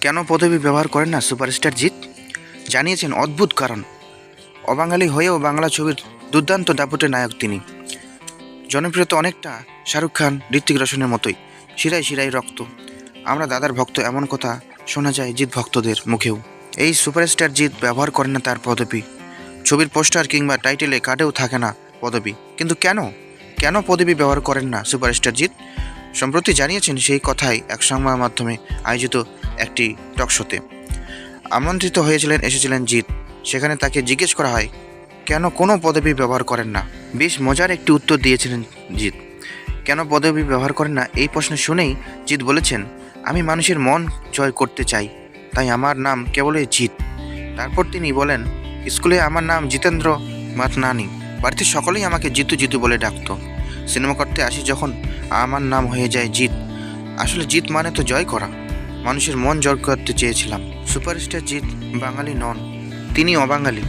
কেন পদবি ব্যবহার করেন না সুপারস্টার জিৎ? জানিয়েছেন অদ্ভুত কারণ। অবাঙালি হয়েও বাংলা ছবির দুর্দান্ত দাপুটে নায়ক তিনি। জনপ্রিয়তা অনেকটা শাহরুখ খান ঋত্বিক রোশনের মতোই শিরাই শিরাই রক্ত। আমরা দাদার ভক্ত এমন কথা শোনা যায় জিৎ ভক্তদের মুখেও। এই সুপারস্টার জিৎ ব্যবহার করেন না তার পদবি। ছবির পোস্টার কিংবা টাইটেলে কার্ডেও থাকে না পদবি। কিন্তু কেন? কেন পদবি ব্যবহার করেন না সুপারস্টার জিৎ? সম্প্রতি জানিয়েছেন সেই কথাই এক সংবাদ মাধ্যমে আয়োজিত একটি টকশোতে আমন্ত্রিত হয়েছিলেন, এসেছিলেন জিৎ। সেখানে তাকে জিজ্ঞেস করা হয়, কেন কোনো পদবি ব্যবহার করেন না? বেশ মজার একটি উত্তর দিয়েছিলেন জিৎ। কেন পদবি ব্যবহার করেন না? এই প্রশ্ন শুনেই জিৎ বলেছেন, আমি মানুষের মন জয় করতে চাই, তাই আমার নাম কেবলই জিৎ। তারপর তিনি বলেন, স্কুলে আমার নাম জিতেন্দ্র মাতনানি। বাড়িতে সকলেই আমাকে জিতু জিতু বলে ডাকতো। সিনেমা করতে আসি যখন আমার নাম হয়ে যায় জিৎ। আসলে জিৎ মানে তো জয় করা। মানুষের মন জয় করতে চেয়েছিলাম। সুপারস্টার জিৎ বাঙালি নন, তিনি অবাঙালি।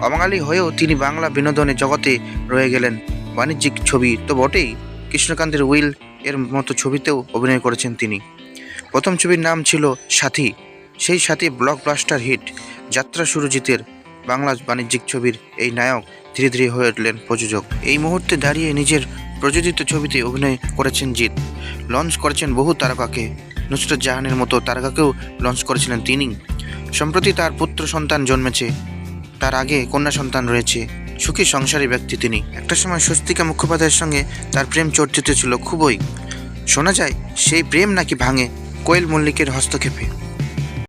অবাঙালি হয়েও তিনি বাংলা বিনোদনের জগতে রয়ে গেলেন। বাণিজ্যিক ছবি তো বটেই, কৃষ্ণকান্তের উইল এর মতো ছবিতেও অভিনয় করেছেন তিনি। প্রথম ছবির নাম ছিল সাথী, সেই সাথী ব্লকবাস্টার হিট, যাত্রা সুরজিতের বাংলা বাণিজ্যিক ছবির এই নায়ক ধীরে ধীরে হয়ে উঠলেন প্রযোজক। এই মুহূর্তে দাঁড়িয়ে নিজের প্রযোজিত ছবিতে অভিনয় করেছেন জিৎ। লঞ্চ করেছেন বহু তারকাকে। নুসরত জাহানের মতো তারকাকেও লঞ্চ করেছিলেন তিনি। সম্প্রতি তার পুত্র সন্তান জন্মেছে। তার আগে কন্যা সন্তান রয়েছে। সুখী সংসারী ব্যক্তি তিনি। একটা সময় স্বস্তিকা মুখোপাধ্যায়ের সঙ্গে তার প্রেম চর্চিত ছিল খুবই। শোনা যায়, সেই প্রেম নাকি ভাঙে কোয়েল মল্লিকের হস্তক্ষেপে।